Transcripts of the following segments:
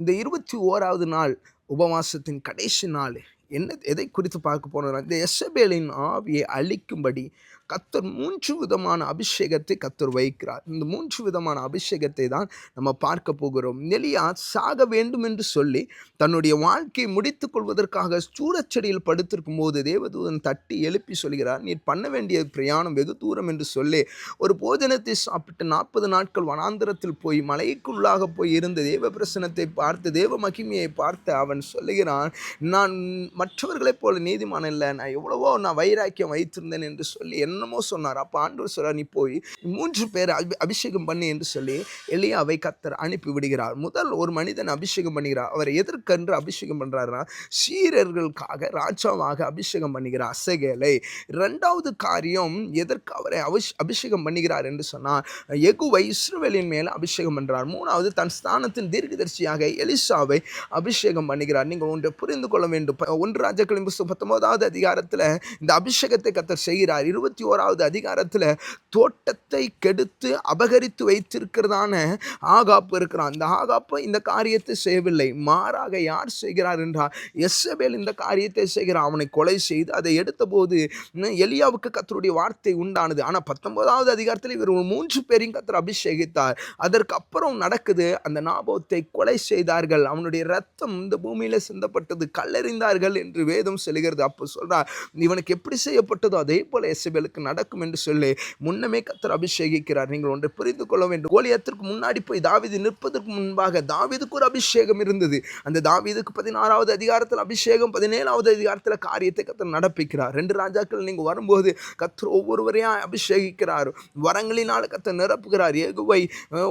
இந்த இருபத்தி ஓராவது நாள் உபவாசத்தின் கடைசி நாள் என்ன எதை குறித்து பார்க்க போனோம்னா இந்த எசபேலின் ஆவியை அழிக்கும்படி கத்தர் மூன்று விதமான அபிஷேகத்தை கத்தர் வைக்கிறார். இந்த மூன்று விதமான அபிஷேகத்தை தான் நம்ம பார்க்க போகிறோம். நெலியா சாக வேண்டும் என்று சொல்லி தன்னுடைய வாழ்க்கையை முடித்துக் கொள்வதற்காக சூடச்செடியில் படுத்திருக்கும் போது தேவதூதன் தட்டி எழுப்பி சொல்கிறார் நீர் பண்ண வேண்டிய பிரயாணம் வெகு தூரம் என்று சொல்லி ஒரு போஜனத்தை சாப்பிட்டு நாற்பது நாட்கள் வனாந்திரத்தில் போய் மலைக்குள்ளாக போய் இருந்த தேவ பிரசனத்தை பார்த்து தேவ மகிமையை பார்த்து அவன் சொல்லுகிறான் நான் மற்றவர்களைப் போல நீதிமான் இல்லை நான் எவ்வளவோ நான் வைராக்கியம் வைத்திருந்தேன் என்று சொல்லி என்னமோ சொன்னார். அப்போ ஆண்டவர் சொல்கிறார் நீ போய் மூன்று பேர் அபி அபிஷேகம் பண்ணி என்று சொல்லி எலியாவை கத்தர் அனுப்பி விடுகிறார். முதல் ஒரு மனிதன் அபிஷேகம் பண்ணுகிறார். அவர் எதற்கென்று அபிஷேகம் பண்ணுறாருனா சீரர்களுக்காக ராஜாவாக அபிஷேகம் பண்ணுகிறார் அசகேலை. ரெண்டாவது காரியம் எதற்கு அவரை அபிஷ் அபிஷேகம் பண்ணுகிறார் என்று சொன்னால் எகுவை இஸ்ரவேலின் மேல் அபிஷேகம் பண்ணுறார் மூணாவது தன் ஸ்தானத்தின் தீர்க்கதரிசியாக எலிசாவை அபிஷேகம் பண்ணுகிறார். நீங்கள் ஒன்றை புரிந்து கொள்ள வேண்டும். ஒன்று ராஜக்களின் புஸ்தகம் பத்தொன்பதாவது அதிகாரத்தில் இந்த அபிஷேகத்தை கத்தர் செய்கிறார். இருபத்தி ஓராவது அதிகாரத்தில் தோட்டத்தை கெடுத்து அபகரித்து வைத்திருக்கிறதான ஆகாப்பு இருக்கிறான். அந்த ஆகாப்பு இந்த காரியத்தை செய்யவில்லை. மாறாக யார் செய்கிறார் என்றால் எஸ்எபேல் இந்த காரியத்தை செய்கிறான். அவனை கொலை செய்து அதை எடுத்தபோது எலியாவுக்கு கத்தருடைய வார்த்தை உண்டானது. ஆனால் பத்தொன்பதாவது அதிகாரத்தில் இவர் ஒரு மூன்று பேரையும் கத்தர் அபிஷேகித்தார். அதற்கு அப்புறம் நடக்குது அந்த நாபோத்தை கொலை செய்தார்கள். அவனுடைய ரத்தம் இந்த பூமியில் சிந்தப்பட்டது கல்லறிந்தார்கள் என்று வேதம் செல்கிறது அப்போ சொல்கிறார் இவனுக்கு எப்படி செய்யப்பட்டதோ அதே போல் எஸ்எபேலுக்கு உங்களுக்கு நடக்கும் என்று சொல்லி முன்னமே கத்தர் அபிஷேகிக்கிறார். நீங்கள் ஒன்றை புரிந்து கொள்ள வேண்டும். கோலியத்திற்கு முன்னாடி போய் தாவிது நிற்பதற்கு முன்பாக தாவிதுக்கு ஒரு அபிஷேகம் இருந்தது. அந்த தாவிதுக்கு பதினாறாவது அதிகாரத்தில் அபிஷேகம் பதினேழாவது அதிகாரத்தில் காரியத்தை கத்தர் நடப்பிக்கிறார். ரெண்டு ராஜாக்கள் நீங்கள் வரும்போது கத்தர் ஒவ்வொருவரையும் அபிஷேகிக்கிறார். வரங்களினால் கத்தர் நிரப்புகிறார். ஏகுவை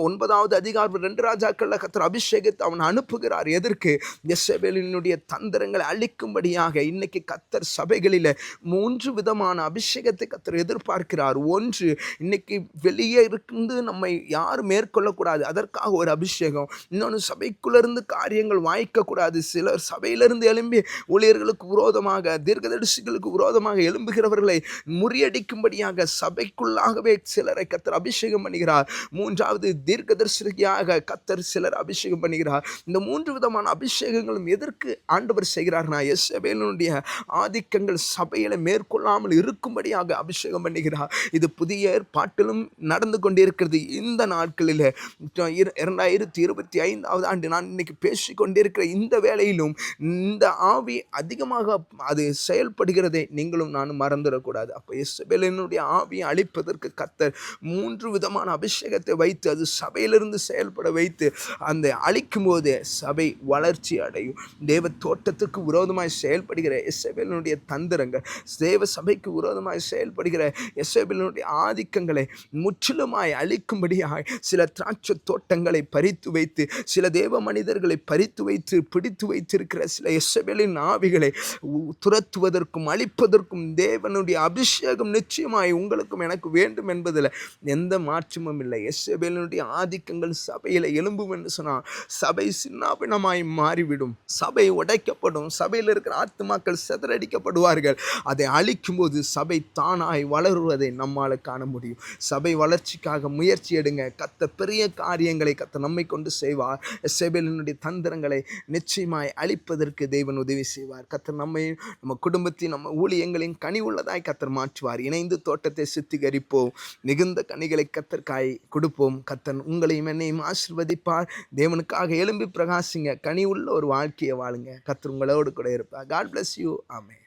ஒன்பதாவது அதிகாரம் ரெண்டு ராஜாக்களில் கத்தர் அபிஷேகத்தை அவன் அனுப்புகிறார். எதற்கு? எஸ்எபேலினுடைய தந்திரங்களை அழிக்கும்படியாக இன்னைக்கு கத்தர் சபைகளில் மூன்று விதமான அபிஷேகத்தை கத்தர் எதிர்பார்க்கிறார். ஒன்று இன்னைக்கு வெளியே இருந்து நம்மை யாரும் மேற்கொள்ளக்கூடாது. அதற்காக ஒரு அபிஷேகம். இன்னொன்று சபைக்குள்ளேருந்து காரியங்கள் வாய்க்கக்கூடாது. சிலர் சபையிலிருந்து எழும்பி ஊழியர்களுக்கு விரோதமாக தீர்க்கதரிசிகளுக்கு விரோதமாக எழும்புகிறவர்களை முறியடிக்கும்படியாக சபைக்குள்ளாகவே சிலரை கத்தர் அபிஷேகம் பண்ணுகிறார். மூன்றாவது தீர்க்கதரிசியாக கத்தர் சிலர் அபிஷேகம் பண்ணுகிறார். இந்த மூன்று விதமான அபிஷேகங்களும் எதற்கு ஆண்டவர் செய்கிறார்னா எஸ் சபையினுடைய ஆதிக்கங்கள் சபையில் மேற்கொள்ளாமல் இருக்கும்படியாக அபிஷேகம் பண்ணுகிறார். இது புதிய ஏற்பாட்டிலும் நடந்து கொண்டிருக்கிறது. இந்த நாட்களில் இரண்டாயிரத்தி இருபத்தி ஐந்தாவது ஆண்டு நான் இன்னைக்கு பேசி கொண்டிருக்கிற இந்த வேளையிலும் இந்த ஆவி அதிகமாக அது செயல்படுகிறதை நீங்களும் நானும் மறந்துடக்கூடாது. அப்போ இசபேலினுடைய ஆவியை அழிப்பதற்கு கத்தர் மூன்று விதமான அபிஷேகத்தை வைத்து அது சபையிலிருந்து செயல்பட வைத்து அந்த அழிக்கும் போதே சபை வளர்ச்சி அடையும். தேவ தோட்டத்துக்கு விரோதமாய் செயல்படுகிற இசபேலினுடைய தந்திரங்கள் தேவ சபைக்கு விரோதமாய் செயல்படுகிற எஸ்எபேலினுடைய ஆதிக்கங்களை முற்றிலுமாய் அழிக்கும்படியாய் சில திராட்சை தோட்டங்களை பறித்து வைத்து சில தேவ மனிதர்களை பறித்து வைத்து பிடித்து வைத்திருக்கிற சில எஸ்எபேலின் ஆவிகளை துரத்துவதற்கும் அழிப்பதற்கும் தேவனுடைய அபிஷேகம் நிச்சயமாய் உங்களுக்கும் எனக்கு வேண்டும் என்பதில் எந்த மாற்றமும் இல்லை. எஸ்எபேலினுடைய ஆதிக்கங்கள் சபையில் எலும்பும் என்று சொன்னால் சபை சின்னாபினமாய் மாறிவிடும். சபை உடைக்கப்படும். சபையில் இருக்கிற ஆத்துமாக்கள் சிதறடிக்கப்படுவார்கள். அதை அழிக்கும்போது சபை தானாய் வளருவதை நம்மால் காண முடியும். சபை வளர்ச்சிக்காக முயற்சி எடுங்க. கத்த பெரிய காரியங்களை கத்த நம்மை கொண்டு செய்வார். எஸ்எபேலினுடைய தந்திரங்களை நிச்சயமாய் அழிப்பதற்கு தேவன் உதவி செய்வார். கத்தர் நம்மை நம்ம குடும்பத்தையும் நம்ம ஊழியங்களையும் கனி உள்ளதாய் கத்தர் மாற்றுவார். இணைந்து தோட்டத்தை சுத்திகரிப்போம். மிகுந்த கனிகளை கத்தற்காய் கொடுப்போம். கத்தன் உங்களையும் என்னையும் ஆசிர்வதிப்பார். தேவனுக்காக எழும்பி பிரகாசிங்க. கனி உள்ள ஒரு வாழ்க்கையை வாழுங்க. கத்தர் உங்களோடு கூட இருப்பார். காட் பிளஸ் யூ ஆமே